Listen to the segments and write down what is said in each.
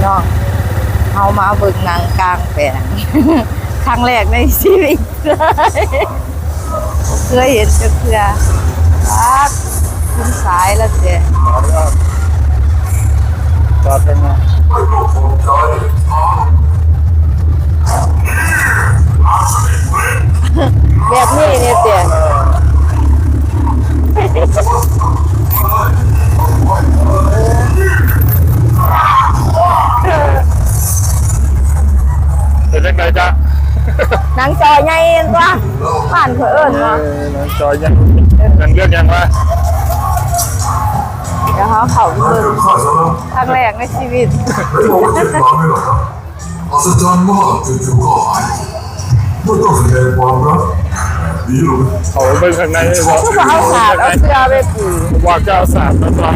พี่น้องเอามาเบิกนังกลางแปลงครั้งแรกในชีวิตเลยเคยเห็นจะเพื่อปัดขึ้นสายแล้วเจ๊จอดเป็นไงแบบนี้เนี่ยเจ๊ ใหญ่เองตัวผ่านเพื่อเอิญเอเนาะอจอยยังยังเรื่องยังวะเดี๋ยวเขาเขาเบิกครั้งแรกในชีวิตอัศจรรย์มากจู่ๆก็หายไม่ต้องแสดงความรักดีหรอกเขาไปข้างในเลยก็บอกเอาขาดเอาเสื้อไปปูว่าจะเจ้าสามแล้วก็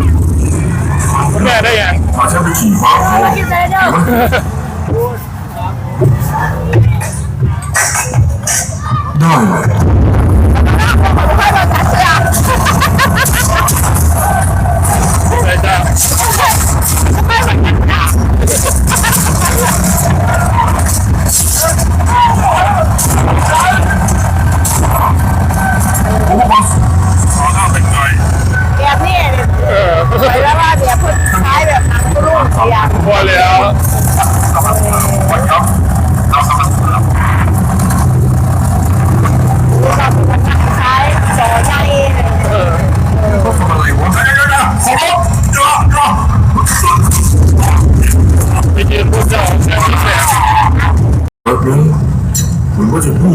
คุณแม่ได้ยังพาฉันไปขี่ม้าเขากินเลยเด้อ ไ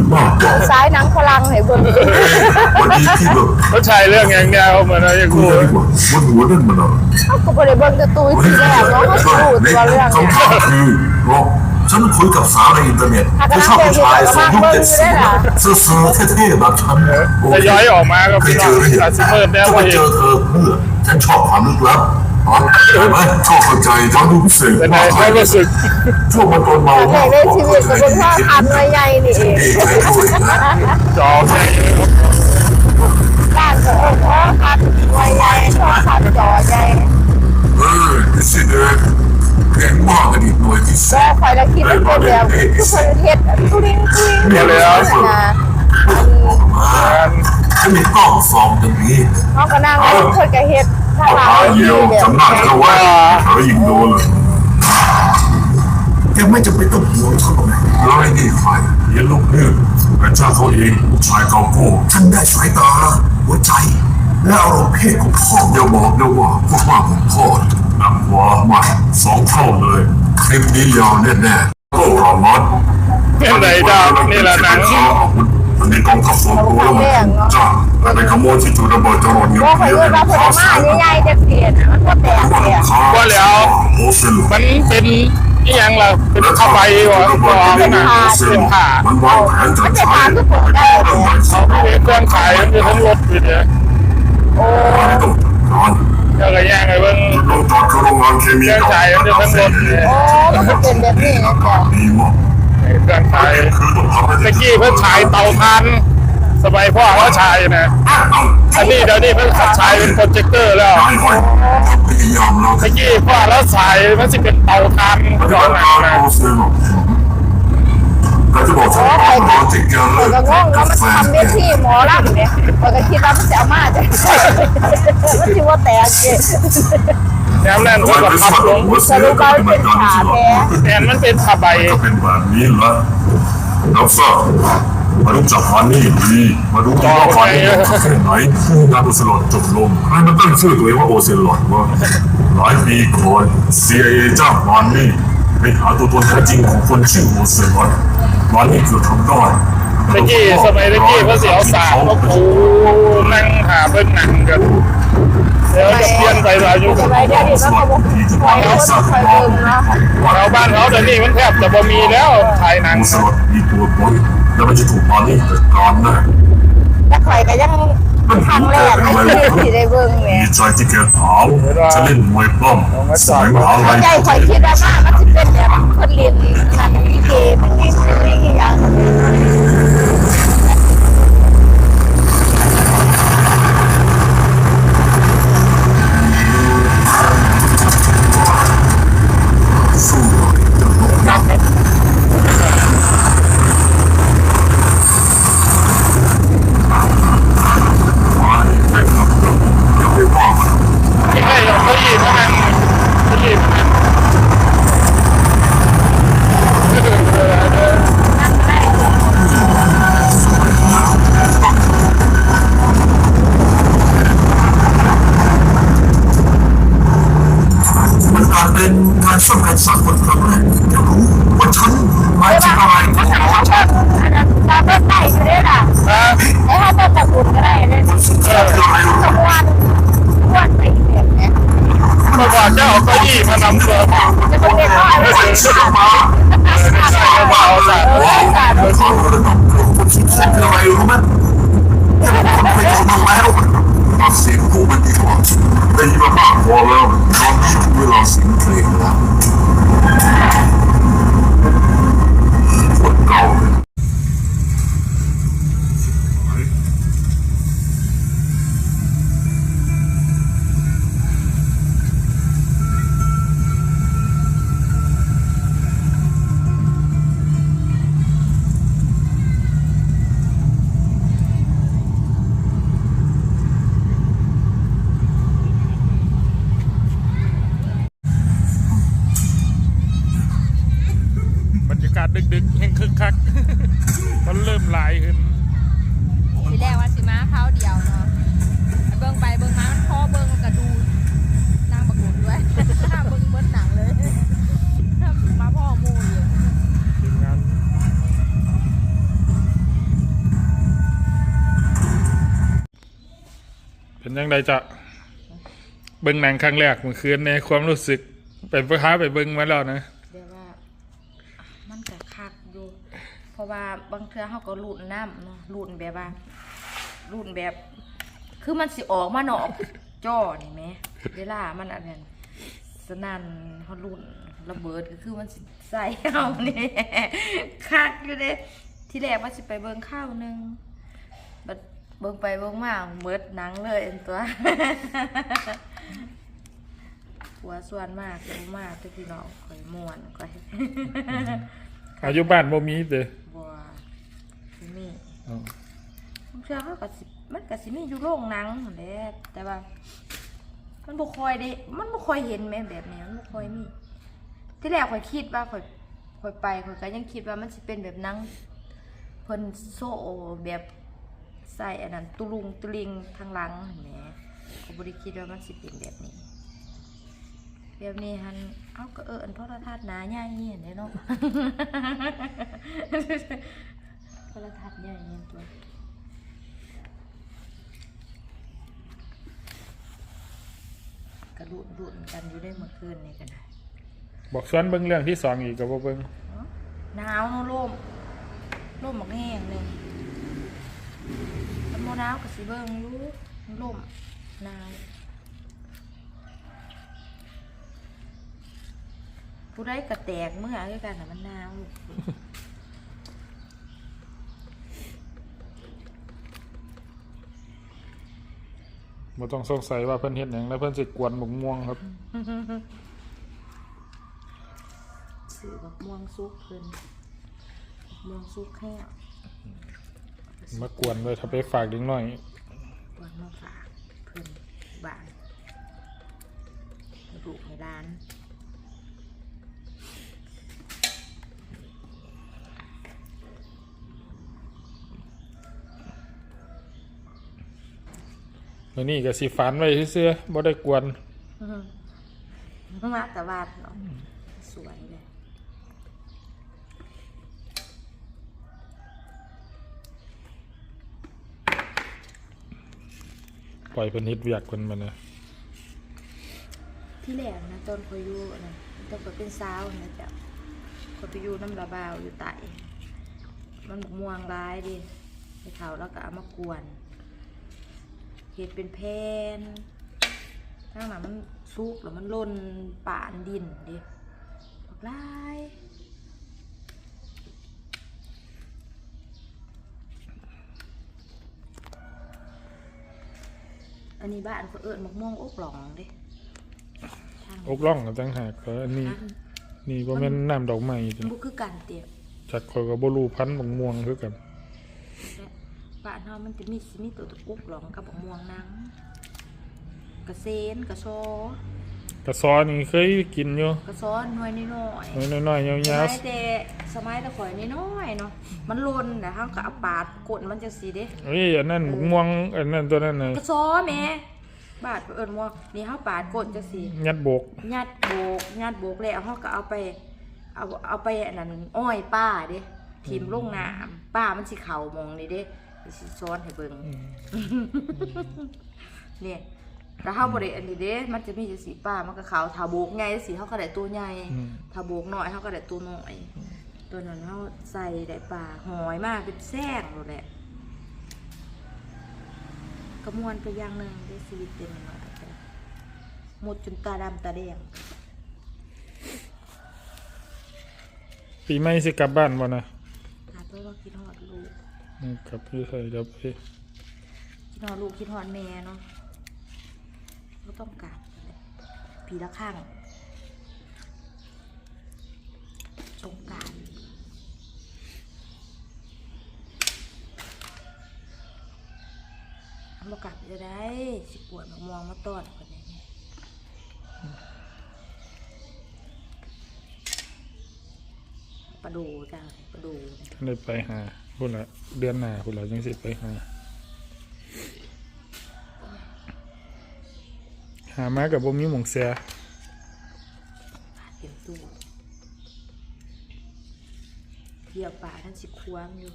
ดมากกว่าซ้ายหนังพลังให้เบิ่งวันนี้ที่แบบเขาชายเรื่องอย่างเดียวเหมือนอะไรคุกูยกันดีกว่าว่าหัวนั่นมันอะไรเขาก็บ่ได้เบิ่งแต่ตุ้ยทีแรกเนาะเขาสิรู้ตัวเรื่องคำถามคือเพราะฉันคุยกับสาวในอินเทอร์เน็ตที่ชอบผู้ชายสูงยุคเจ็ดสิบเสื้อเสื้อเท่ๆแบบฉันโอจะเคย้อยออกมาก็เคพี่ยน้เจองอหรือยัอางซิเมิร์ดแน่จะพอมาเห็เจนอเธอเพื่อฉันชอบความลึกลับ อ๋อใช่ไหมชอบเข้าใจจังดูพิเศษเป็นไมากเขารู้สึกช่วงมันตอนเมาในในชีวิตก็เป็นพ่อทำมาใหญ่นี่เองดีใจด้วยนะจอใหญ่บ้านก็เอิ้นพ่อคัดใหญ่ๆพ่อคัดจอใหญ่เออพิเศษเลยแข็งมากอดีตหน่วยที่แสก็นคอยละคิดเป็นคนแบบทุกคนเฮ็ดทุลิงทุลิงเดี๋ยวเลยอะนะฉันมีกล้องส่องตรงนี้เขาก็นั่งแล้วเพิ่นก็เฮ็ด ถ้าเอาเราตาเยี่ยวแบบจำหน้าเธอไว้เธอยิงโดนเลยแกไม่จำเป็นต้องห่วงเขาหรอกนะแล้วไอ้นี่ใครเย็นลูกเพื่อนเป็นเจ้าเขาเองชายเก่าโก้ฉันได้สายตา หัวใจ และอารมณ์เพศของพ่ออย่าบอกนะว่าพวกมาของพ่อหนักกว่ามาสองเท่าเลย คลิปนี้ยาวแน่ๆโอ้รามัดเป็นไรดาวนี่แหละนัง มันมีกองทัพส่วนตัวแล้วมันจ้าแต่ในขโมยที่จุดระเบิดจรวดนิวบ่เคค่อยลียร์เอิ้นว่าเพิ่นมาใหญ่ๆจังซี่มันก็แตกแตกว่าแล้วมันเป็นนี่ยังล่ะเป็นผ้าใบวะตัวมันน่ะเป็นผ้ามันวางแผนจะมันจะใช้ทานทุกคนได้เลยเขาไม่ได้เครื่องขายมันคือทั้งรถอยู่เนี่ยไม่ต้องการเจ้าก็แย่งไอ้เบิ้งลงจอดคือโรงงานเคมีเครื่องขายมันคือทั้งรถเนี่ยโอ้มันก็เป็นแบบนี้นะจ๊ะ เครื่องขายคือต้องทำให้ตะกี้เพิ่งฉายเตาทันสบายพ่อเขาฉายนะอันนี้เดี๋ยวนี้เพิ่งขับฉายเป็นโปรเจคเตอร์แล้วนายคอยพยายามแล้วตะกี้พ่อแล้วฉายมันสิเป็นเตาทันปฏิย้อบันติหนักางรนะโอเซลก็จะบอกฉันตอนนอนจิกแกเลแต่ยก็งงว่ามันทำเวทีหมอลำเนี่ยข้อยก็คิดว่ามันจะเอามาจ้ะมันสิว่าแตกเจ๊ แถมนั่นทำก็ขับมัคลรงหัวเสือกับปฏิบัติการที่สุดแทนมันเป็นผ้าใบก็เป็นแบบนี้ละรับทราบมารู้จักฮานี่ดีมาดูที่ว่าฮานี่เป็นแค่ไหนงานโอเซลอดจบลงใครมันตั้งชื่อตัวเองว่าโอเซลอดวะหลายปีก่อน CIA จ้างฮานี่ไปหาตัวตนแท้จริงของคนชื่อโอเซลอดฮานี่เกือบทำได้ ตะกี้สมัยตะกี้เขาเสียวสาวก็ปูนั่งหาเบิ้งหนังกันเดี๋ยวจะเปลี่ยนไปอายุสมัยเดียวนี้มันก็บอกใครก็ต้องคอยเบิ่งเนาะเราบ้านเขาเดี๋ยวนี้มันแทบจะบ่มีแล้วถ่ายหนังโอเซลอดมีตัวตนแล้วมันจะถูกฮานี่จัดการแน่แล้วข่อยก็ยังครั้งแรกในชีวิตที่ได้เบิ่งเนี่ดียใจที่แกถามจะเล่นมวยปล้ำสายมหาลัยใจข่อยคิดว่ามามันสิเป็นแบบคนเรียนนั่นนี่เกมันนี่นี่อย่าง มา มาเขาเดียวเนาะเบิ่งไปเบิ่งมามันพอเบิ่งกระดูนางประกุนด้วยเบิ่งเบิ้ลหนังเลยมาพ่อมูอยู่ทีมงานเป็นยังไงจะเบิ่งหนังครั้งแรกเมื่อคืนในความรู้สึกไปเพื่อหาไปเบิ่งมาแล้วนะเดี๋ยวว่า มันก็คักอยู่ เพราะว่าบางเทื่อเขาก็ลุ่นน้ำเนาะลุ่นแบบว่า ลุ่นแบบ คือมันสิออกมาเนอกจ้อนี่ไหมเวลามันอันนั้นสนั่นเขาลุ่นระเบิดก็คือมันสิใส่เอานี่คักอยู่เด้ที่แรกว่าสิไปเบิ่งข้าวหนึงบัดเบิ่งไปเบิ่งมาเบิดหนังเลยอันตัวหัวส่วนมากรู้มากที่พี่น้องคอยม่วนคอยอายุบ้านบ่มีเด้อบัวที่นี่อ๋อผม เชื่อเขาก็สิมันก็สิมีอยู่โรงหนังนั่นแหละแต่ว่า มันบ่ค่อยได้ มันบ่ค่อยเห็นแม่แบบนี้มันบ่ค่อยมี ที่แรกข่อยคิดว่าข่อยข่อยไปข่อยก็ยังคิดว่ามันสิเป็นแบบหนังเพิ่นโซ่แบบใส่อันนั้นตุลุงตุลิงทางหลังแหมก็บ่ได้คิดว่ามันสิเป็นแบบนี้ แบบนี้หันเอาก็เอออันโทรทัศน์หนาใหญ่เห็นได้เนาะ โทรทัศน์ใหญ่เห็นตัว กระดุนดุนกันอยู่ได้เมื่อคืนนี่กันนะบอกชวนเบิ่งเรื่องที่สองอีกก็บ่เบิ่งหนาวเนาะร่มร่มหมักแห้งหนึ่งมันโมหนาวกับสีเบิ้งอยู่มันร่มหนาวผู้ได้กระแตกเมื่อคือกันนะมันหนาว บ่ต้องสงสัยว่าเพิ่นเฮ็ดหยังแล้วเพิ่นสิกวนหมกม่วงครับสื่อบักม่วงซุกเพิ่นบักม่วงซุกแห้งมากวนไว้ถ้าไปฝากเด็กน้อยกวนมาฝากเพิ่นบ้านลูกในร้าน มื้อนี้ก็สิฝันไว้ซื่อๆบ่ได้กวนมาแต่บ้านเนาะสวยเลยปล่อยเพิ่นฮ็ดเวียกเพิ่นมานะที่แรกนะตอนคอยอยู่นะตอนคอยเป็นสาวนะจ๊ะคอยไปอยู่น้ำระบาวอยู่ไตมันม่วงร้ายดิไปเผาแล้วก็เอามากวน ห็ดเป็นแพนข้างหลังมันซุกแล้วมันล่นป่านดินดิบักร้ายอันนี้บ้านเขาเอิญมะม่วงอกหลองเดิอกล่องก็ต่างหากก็อันนี้ นี่บ่แม่นน้ำดอกไม้จ้ะบุคือการเตียบจักข่อยก็บ่รู้พันธุ์หมกม่วงคือกันและ บ้านเฮามันจะมีสิมีตัวตะกุกหลองกับมะม่วงนังกระเซนกระโซกระซอนี่เคยกินอยู่กระซ้อนหน่วยน้อยๆน้อยๆสยาวมัยแต่สมัยแต่ข่อยน้อยๆเนาะมันหล่นแต่เฮาก็เอาปาดกดมันจังซี่เด้ๆเอ้ยอันนั้นหมกม่วงอันนั้นตัวนั้นน่ะกระซอแหม่บาดเอิ้นว่านี่เฮาปาดก้นจังซี่ยัดโบกยัดโบกยัดโบกแล้วเฮาก็เอาไปเอาเอาไปอันนั้นอ้อยป้าเด้ทิมลงน้ำป้ามันสิเข้ามองนี่เด้เดี๋ยว สิซ้อนให้เบิ่งเนี่ยแต่เฮาบ่ได้อันนี้เด้ มันจะมีจังสีป้ามันก็ขาวถ้าโบกใหญ่สิเฮาก็ได้ตัวใหญ่อืมถ้าโบกน้อยเฮาก็ได้ตัวน้อย ตัวนั้นเฮาใส่ได้ปลาหอยมากเป็นแซงโลดแหละกระมวลไปอย่างหนึงได้ชีวิตเป็นน้อยแต่หมดจนตาดำตาแดงปีใหม่สิกลับบ้านบ่นะหาตัวว่าคิดฮอดลูกอืม กลับพี่ใส่เดี๋ยวไปคิดฮอดลูกคิดฮอดแม่เนาะก็ต้องกลับปีละครั้งสงการทำกลับจะได้สิปวดมามองมาต้อนคนนี้ ปลาดูจ้าปลาดูท่านได้ไปหาพุ่นละเดือนหน้าพุ่นละยังสิไปหา หามากับบ่มีหมองเสียเต็มตู้เกี่ยวป่าท่านสิควมอยู่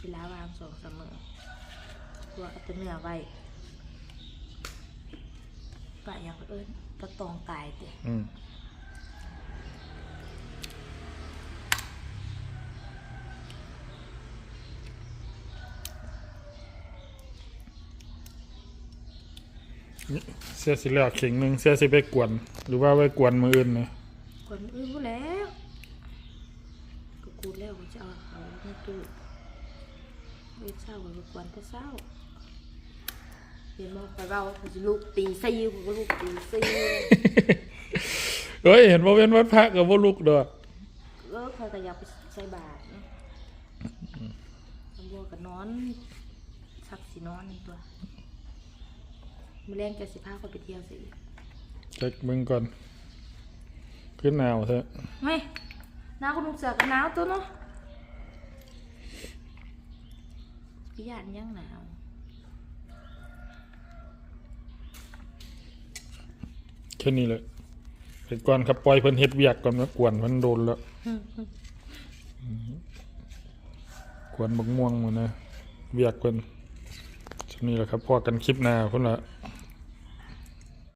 เวลาวางสองเสมอตัวเอาแต่เนื้อไว้ป่าอย่างเอิญก็ตองตายเตะอืม เสียสิแล้วเข่งหนึงเสียสิไปกวน หรือว่าไปกวนมืออื่นนะคนอื่นพูดแล้วก็กูดแล้วก็จะเอาเขาในตู้เว้ยเศร้าก็กวนแต่เศร้าเห็นบอกไปเบาเขาจะลูกตีซี่กูก็ลูกตีซี่เฮ้ยเห็นว่าเว้นวัดพระกับว่าลูกเด้อเออเขาก็อยากไปใส่บาตรเนาะตำรวจก็นอนสักสินอนนี่ตัว มือแรงจะสิพาเขาไปเที่ยวสิเช็คมึงก่อน ขึ้นหนาวเถอะไม่หนาวก็นุ่งเสื้อกันหนาวตัวเนาะพี่ยานยังหนาวแค่นี้เลยไปก่อนครับปล่อยเพิ่นเฮ็ดเวียกก่อนมากวนเพิ่นโดนแล้วกวนบักม่วงมานะเวียกเพิ่นช่วงนี้แหละครับพอกันคลิปหน้าเพิ่นละ